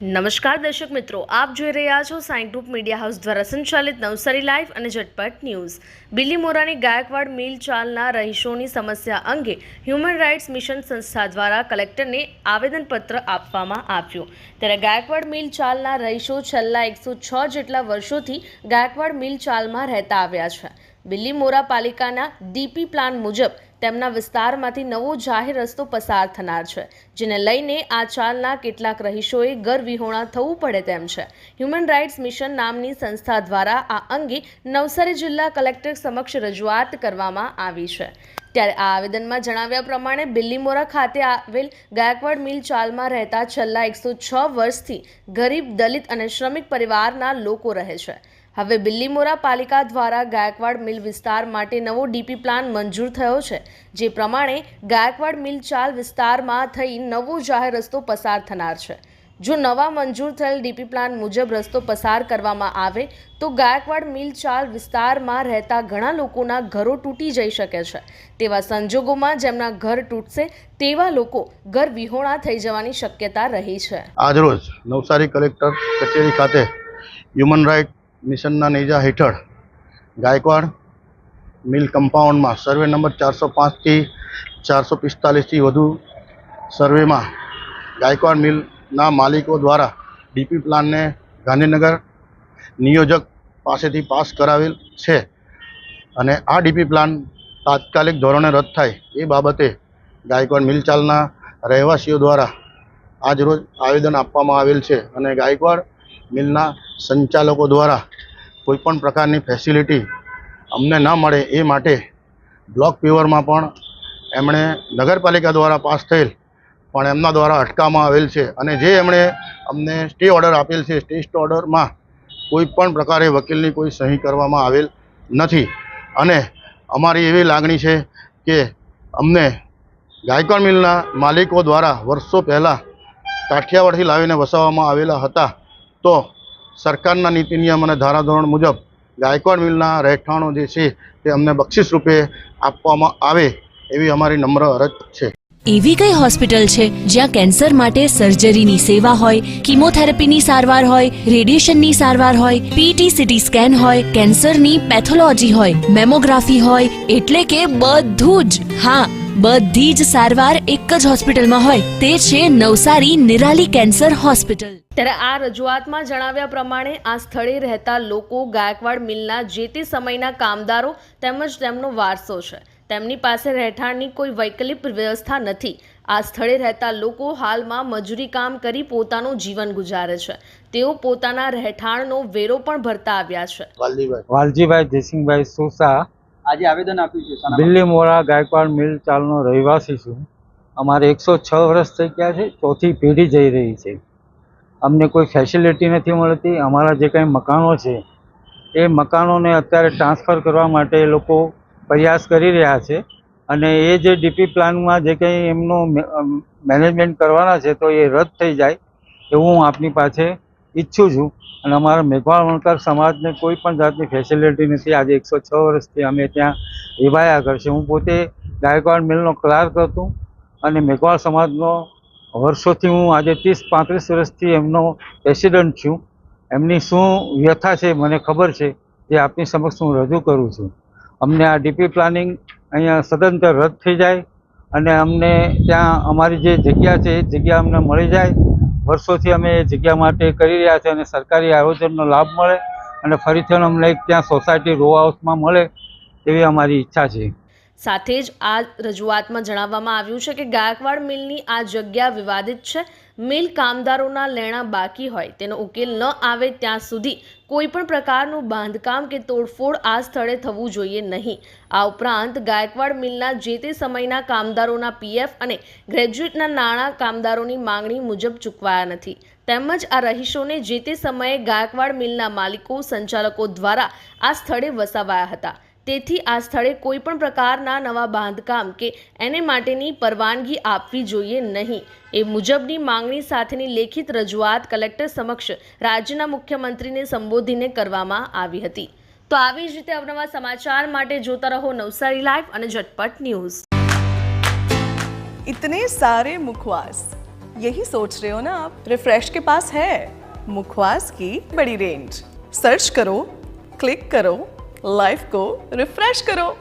નમસ્કાર દર્શક મિત્રો, આપ જોઈ રહ્યા છો સાઈ ગ્રુપ મીડિયા હાઉસ દ્વારા સંચાલિત નવસારી લાઈવ અને ઝટપટ ન્યૂઝ. બિલીમોરાની ગાયકવાડ મિલ ચાલના રહીશોની સમસ્યા અંગે હ્યુમન રાઇટ્સ મિશન સંસ્થા દ્વારા કલેક્ટરને આવેદનપત્ર આપવામાં આવ્યું. ત્યારે ગાયકવાડ મિલ ચાલના રહીશો છેલ્લા એકસો છ જેટલા વર્ષોથી ગાયકવાડ મિલ ચાલમાં રહેતા આવ્યા છે. બિલ્લી મોરા પાલિકાના ડીપી પ્લાન મુજબ તેમના વિસ્તારમાંથી નવો જાહેર રસ્તો પસાર થનાર છે, જેને લઈને આ ચાલના કેટલાક રહીશોએ ગરવિહોણા થવું પડે તેમ છે. હ્યુમન રાઇટ્સ મિશન નામની સંસ્થા દ્વારા આ અંગે નવસારી જિલ્લા કલેક્ટર સમક્ષ રજૂઆત કરવામાં આવી છે. ત્યારે આ આવેદનમાં જણાવ્યા પ્રમાણે બિલ્લીમોરા ખાતે આવેલ ગાયકવાડ મિલ ચાલમાં રહેતા છેલ્લા એકસો છ વર્ષથી ગરીબ, દલિત અને શ્રમિક પરિવારના લોકો રહે છે. હવે બિલ્લીમોરા પાલિકા દ્વારા ગાયકવાડ મિલ વિસ્તાર માટે નવો ડીપી પ્લાન મંજૂર થયો છે, જે પ્રમાણે ગાયકવાડ મિલ ચાલ વિસ્તારમાં થઈ નવો જાહેર રસ્તો પસાર થનાર છે. જો નવા મંજૂર થયેલ ડીપી પ્લાન મુજબ રસ્તો પસાર કરવામાં આવે, તો ગાયકવાડ મિલ ચાલ વિસ્તારમાં રહેતા ઘણા લોકોના ઘરો તૂટી જઈ શકે છે. તેવા સંજોગોમાં જેમના ઘર તૂટશે, તેવા લોકો ઘર વિહોણા થઈ જવાની શક્યતા રહી છે. આજરોજ નવસારી કલેક્ટર કચેરી ખાતે હ્યુમન રાઇટ મિશનના નેજા હેઠળ ગાયકવાડ મિલ કમ્પાઉન્ડમાં સર્વે નંબર ચારસો પાંચથી ચારસો પિસ્તાલીસથી વધુ સર્વેમાં ગાયકવાડ મિલના માલિકો દ્વારા ડીપી પ્લાનને ગાંધીનગર નિયોજક પાસેથી પાસ કરાવેલ છે અને આ ડીપી પ્લાન તાત્કાલિક ધોરણે રદ થાય એ બાબતે ગાયકવાડ મિલ ચાલના રહેવાસીઓ દ્વારા આજરોજ આવેદન આપવામાં આવેલ છે અને ગાયકવાડ મિલના સંચાલકો દ્વારા કોઈપણ પ્રકારની ફેસિલિટી અમને ન મળે એ માટે બ્લોક પેવરમાં પણ એમણે નગરપાલિકા દ્વારા પાસ થયેલ, પણ એમના દ્વારા અટકાવવામાં આવેલ છે. અને જે એમણે અમને સ્ટે ઓર્ડર આપેલ છે સ્ટે ઓર્ડરમાં કોઈ પણ પ્રકારે વકીલની કોઈ સહી કરવામાં આવેલ નથી. અને અમારી એવી લાગણી છે કે અમને ગાયકવાડ મિલના માલિકો દ્વારા વર્ષો પહેલાં કાઠિયાવાડથી લાવીને વસાવવામાં આવેલા હતા. તો સરકારના નીતિ નિયમ અને ધારાધોરણ મુજબ ગાયકવાડ મિલના રહેઠાણો જે છે તે અમને બક્ષિસ રૂપે આપવામાં આવે એવી અમારી નમ્ર અરજ છે. એવી કઈ હોસ્પિટલ છે જ્યાં કેન્સર માટે સર્જરીની સેવા હોય, કિમોથેરાપીની સારવાર હોય, રેડિયેશનની સારવાર હોય પીટી સીટી સ્કેન હોય, કેન્સરની પેથોલોજી હોય, મેમોગ્રાફી હોય, એટલે કે બધું જ. હા બધી જ સારવાર એક જ હોસ્પિટલમાં હોય. તે છે નવસારી નિરાલી કેન્સર હોસ્પિટલ. ત્યારે આ રજૂઆતમાં જણાવ્યા પ્રમાણે આ સ્થળે રહેતા લોકો ગાયકવાડ મિલના જે તે સમયના કામદારો તેમજ તેમનો વારસો છે. તેમની પાસે રહેઠાણની કોઈ વૈકલ્પિક વ્યવસ્થા નથી. આ સ્થળે રહેતા લોકો હાલમાં મજૂરી કામ કરી પોતાનું જીવન ગુજારે છે. તેઓ પોતાના રહેઠાણનો વેરો પણ ભરતા આવ્યા છે. વાલજીભાઈ. વાલજીભાઈ જયસિંહભાઈ સોસા આજે આવેદન આપ્યું છે દિલ્લી મોરા ગાયકવાડ મિલ ચાલનો રહેવાસી છું. અમારે એકસો છ વર્ષ થઈ ગયા છે, ચોથી પેઢી જઈ રહી છે. અમને કોઈ ફેસિલિટી નથી મળતી, અમારા જે કંઈ મકાનો છે, એ મકાનોને અત્યારે ટ્રાન્સફર કરવા માટે એ લોકો પ્રયાસ કરી રહ્યા છે. અને એ જે ડીપી પ્લાનમાં જે કંઈ એમનો મેનેજમેન્ટ કરવાના છે, તો એ રદ થઈ જાય એવું હું આપની પાસે ઈચ્છું છું. અને અમારા મેઘવાળ વણકર સમાજને કોઈ પણ જાતની ફેસિલિટી નથી. આજે એકસો છ વર્ષથી અમે ત્યાં રેવાયા કરશે. હું પોતે ગાયકવાડ મિલનો ક્લાર્ક હતો અને મેઘવાળ સમાજનો વર્ષોથી હું આજે ત્રીસ પાંત્રીસ વર્ષથી એમનો પ્રેસિડન્ટ છું. એમની શું વ્યથા છે મને ખબર છે. જે આપની સમક્ષ હું રજૂ કરું છું. અમને આ ડીપી પ્લાનિંગ અહીંયા સદંતર રદ થઈ જાય અને અમને ત્યાં અમારી જે જગ્યા છે, એ જગ્યા અમને મળી જાય. વર્ષોથી અમે એ જગ્યા માટે કરી રહ્યા છે અને સરકારી આયોજનનો લાભ મળે અને ફરીથી અમને ત્યાં સોસાયટી રો હાઉસમાં મળે એવી અમારી ઈચ્છા છે. સાથે જ આ રજૂઆતમાં જણાવવામાં આવ્યું છે કે ગાયકવાડ મિલની આ જગ્યા વિવાદિત છે. મિલ કામદારોના લેણા બાકી હોય. તેનો ઉકેલ ન આવે ત્યાં સુધી કોઈ પણ પ્રકારનું બાંધકામ કે તોડફોડ આ સ્થળે થવું જોઈએ નહીં. આ ઉપરાંત ગાયકવાડ મિલના જે તે સમયના કામદારોના પીએફ અને ગ્રેજ્યુએટના નાણાં કામદારોની માંગણી મુજબ ચૂકવાયા નથી. તેમજ આ રહીશોને જે તે સમયે ગાયકવાડ મિલના માલિકો, સંચાલકો દ્વારા આ સ્થળે વસાવાયા હતા. તેથી આ સ્થળે કોઈ પણ પ્રકારના નવા બાંધકામ કે એને માટેની પરવાનગી આપવી જોઈએ નહીં એ મુજબની માંગણી સાથેની લેખિત રજૂઆત કલેક્ટર સમક્ષ રાજ્યના મુખ્યમંત્રીને સંબોધીને કરવામાં આવી હતી તો આવી જ રીતે અવનવા સમાચાર માટે જોતા રહો નવસારી લાઈવ અને ઝટપટ ન્યૂઝ इतने सारे मुखवास यही सोच रहे हो ना आप रिफ्रेश के पास है मुखवास की बड़ी रेंज सर्च करो क्लिक करो લાઈફ કો રિફ્રેશ કરો.